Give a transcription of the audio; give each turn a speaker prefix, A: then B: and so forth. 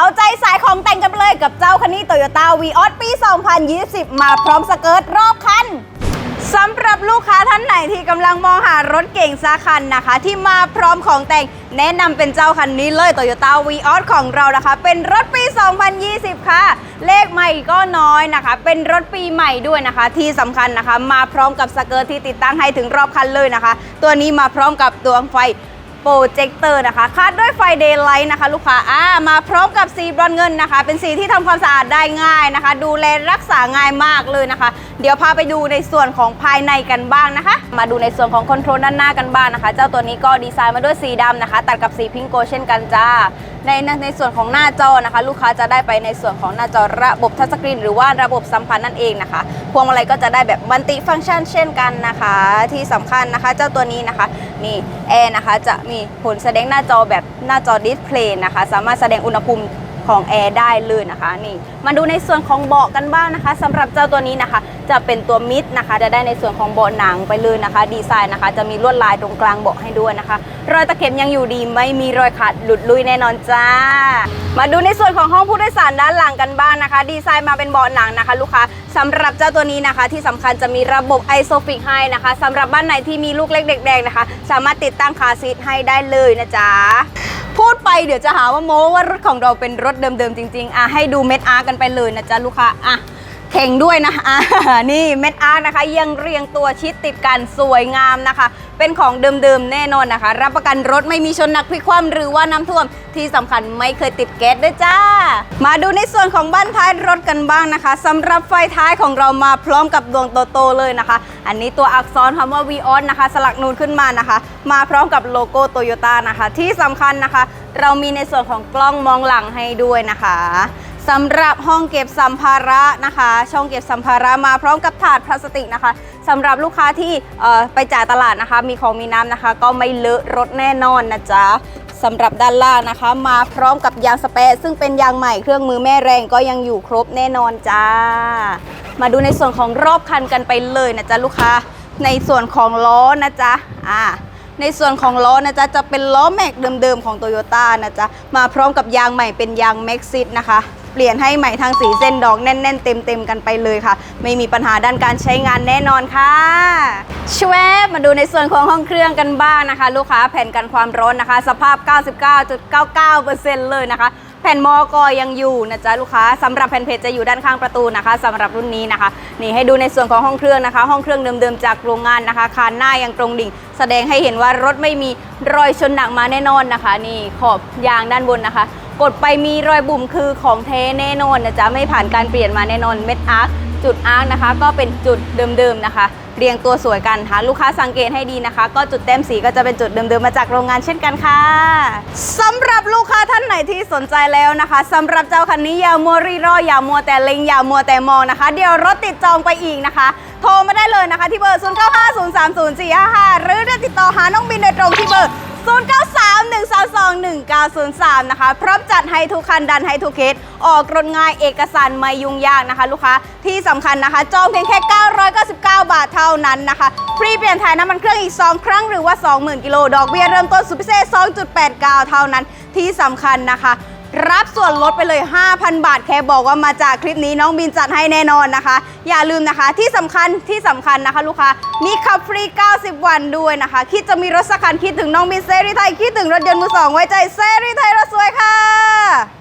A: เอาใจสายของแต่งกันไปเลยกับเจ้าคันนี้ Toyota v ีออปี 2020 มาพร้อมสเกิร์ตรอบคันสำหรับลูกค้าท่านไหนที่กำลังมองหารถเก่งสักคันนะคะ ที่มาพร้อมของแต่งแนะนำเป็นเจ้าคันนี้เลย Toyota v ีออของเรานะคะ เป็นรถปี 2020 ค่ะ เลขใหม่ก็น้อยนะคะ เป็นรถปีใหม่ด้วยนะคะ ที่สำคัญนะคะ มาพร้อมกับสเกิร์ตที่ติดตั้งให้ถึงรอบคันเลยนะคะ ตัวนี้มาพร้อมกับดวงไฟ โปรเจคเตอร์นะคะคาดด้วยไฟเดย์ไลท์นะคะ ลูกค้าอ่ามาพร้อมกับสีบรอนเงินนะคะ เป็นสีที่ทำความสะอาดได้ง่ายนะคะ ดูแลรักษาง่ายมากเลยนะคะ เดี๋ยวพาไปดูในส่วนของภายในกันบ้างนะคะ มาดูในส่วนของคอนโทรลด้านหน้ากันบ้างนะคะ เจ้าตัวนี้ก็ดีไซน์มาด้วยสีดำนะคะ ตัดกับสีพิงโกเช่นกันจ้า ในในส่วนของหน้าจอนะคะ ลูกค้าจะได้ไปในส่วนของหน้าจอระบบทัชสกรีนหรือว่าระบบสัมพันธ์นั่นเองนะคะพวงมาลัยก็จะได้แบบมัลติฟังก์ชันเช่นกันนะคะ ที่สำคัญนะคะ เจ้าตัวนี้นะคะนี่แอร์นะคะจะมีผลแสดงหน้าจอแบบหน้าจอดิสเพลย์นะคะ สามารถแสดงอุณหภูมิ ของแอร์ได้เลยนะคะนี่มาดูในส่วนของเบาะกันบ้างนะคะสำหรับเจ้าตัวนี้นะคะ จะเป็นตัวมิดนะคะ จะได้ในส่วนของเบาะหนังไปเลยนะคะ ดีไซน์นะคะ จะมีลวดลายตรงกลางเบาะให้ด้วยนะคะ รอยตะเข็บยังอยู่ดีไม่มีรอยขาดหลุดลุยแน่นอนจ้า มาดูในส่วนของห้องผู้โดยสารด้านหลังกันบ้างนะคะ ดีไซน์มาเป็นเบาะหนังนะคะ ลูกค้าสำหรับเจ้าตัวนี้นะคะ ที่สำคัญจะมีระบบไอโซฟิกให้นะคะสำหรับบ้านไหนที่มีลูกเล็กเด็กแดงนะคะ สามารถติดตั้งคาซีทให้ได้เลยนะจ๊ะ พูดไปเดี๋ยวจะหาว่าโม้ว่ารถของเราเป็นรถเดิมๆจริงๆอะให้ดูเม็ดอาร์กันไปเลยนะจ๊ะลูกค้าอะเข่งด้วยนะอะนี่เม็ดอาร์นะคะยังเรียงตัวชิดติดกันสวยงามนะคะ เป็นของเดิมๆแน่นอนนะคะ รับประกันรถไม่มีชนหนักพลิกคว่ำหรือว่าน้ำท่วมที่สำคัญไม่เคยติดแก๊สด้วยจ้า มาดูในส่วนของบ้านท้ายรถกันบ้างนะคะสำหรับไฟท้ายของเรามาพร้อมกับดวงโตๆเลยนะคะ อันนี้ตัวอักษรคำว่า v ีออนะคะ สลักนูนขึ้นมานะคะ มาพร้อมกับโลโก้โตโยต้านะคะ ที่สำคัญนะคะ เรามีในส่วนของกล้องมองหลังให้ด้วยนะคะ สำหรับห้องเก็บสัมภาระนะคะ ช่องเก็บสัมภาระมาพร้อมกับถาดพลาสติกนะคะสำหรับลูกค้าที่ไปจ่ายตลาดนะคะ มีของมีน้ำนะคะ ก็ไม่เลอะรถแน่นอนนะจ๊ะสำหรับด้านล่างนะคะ มาพร้อมกับยางสเปซซึ่งเป็นยางใหม่เครื่องมือแม่แรงก็ยังอยู่ครบแน่นอนจ้า มาดูในส่วนของรอบคันกันไปเลยนะจ๊ะลูกค้า ในส่วนของล้อนะจ๊ะอ่าในส่วนของล้อนะจ๊ะจะเป็นล้อแม็กเดิมๆของ Toyota นะจ๊ะมาพร้อมกับยางใหม่เป็นยาง m a x ซินะคะ เปลี่ยนให้ใหม่ทั้งสีเส้นดอกแน่น ๆ เต็ม ๆ กันไปเลยค่ะ ไม่มีปัญหาด้านการใช้งานแน่นอนค่ะชวบมาดูในส่วนของห้องเครื่องกันบ้างนะคะ ลูกค้าแผ่นกันความร้อนนะคะ สภาพ 99.99%เลยนะคะแผ่นมอกอยังอยู่นะจ๊ะลูกค้าสำหรับแผ่นเพจจะอยู่ด้านข้างประตูนะคะสำหรับรุ่นนี้นะคะ นี่ให้ดูในส่วนของห้องเครื่องนะคะ ห้องเครื่องเดิมๆจากโรงงานนะคะ คานหน้ายังตรงดิ่ง แสดงให้เห็นว่ารถไม่มีรอยชนหนักมาแน่นอนนะคะ นี่ขอบยางด้านบนนะคะ กดไปมีรอยบุ่มคือของเทแน่นอนนะจ๊ะไม่ผ่านการเปลี่ยนมาแน่นอนเม็ดอาร์คจุดอาร์คนะคะ ก็เป็นจุดเดิมๆนะคะ เรียงตัวสวยกันค่ะลูกค้าสังเกตให้ดีนะคะ ก็จุดแต้มสีก็จะเป็นจุดเดิมๆมาจากโรงงานเช่นกันค่ะสำหรับลูกค้าท่านไหนที่สนใจแล้วนะคะสำหรับเจ้าคันนี้อย่ามัวรีรออย่ามัวแต่เล็งอย่ามัวแต่มองนะคะ เดี๋ยวรถติดจองไปอีกนะคะ โทรมาได้เลยนะคะ ที่เบอร์ 0 9 5 0 3 0 4 5 5หรือจะติดต่อหาน้อง 3 1 3 2 1 9 0 3 นะคะ พร้อมจัดให้ทุกคันดันให้ทุกเคสออกรถง่ายเอกสารไม่ยุ่งยากนะคะ ลูกค้าที่สำคัญนะคะ จองเพียงแค่ 999 บาทเท่านั้นนะคะ ฟรีเปลี่ยนถ่ายน้ำมันเครื่องอีก 2 ครั้งหรือว่า 20,000 กิโล ดอกเบี้ยเริ่มต้นสุดพิเศษ 2.89 เท่านั้นที่สำคัญนะคะ รับส่วนลดไปเลย 5,000 บาท แค่บอกว่ามาจากคลิปนี้น้องบินจัดให้แน่นอนนะคะ อย่าลืมนะคะที่สำคัญที่สำคัญนะคะ ลูกค้ามีขับฟรี 90 วันด้วยนะคะ คิดจะมีรถสักคันคิดถึงน้องบินเซรีไทย คิดถึงรถยนต์มือสองไว้ใจเซรีไทยรถสวยค่ะ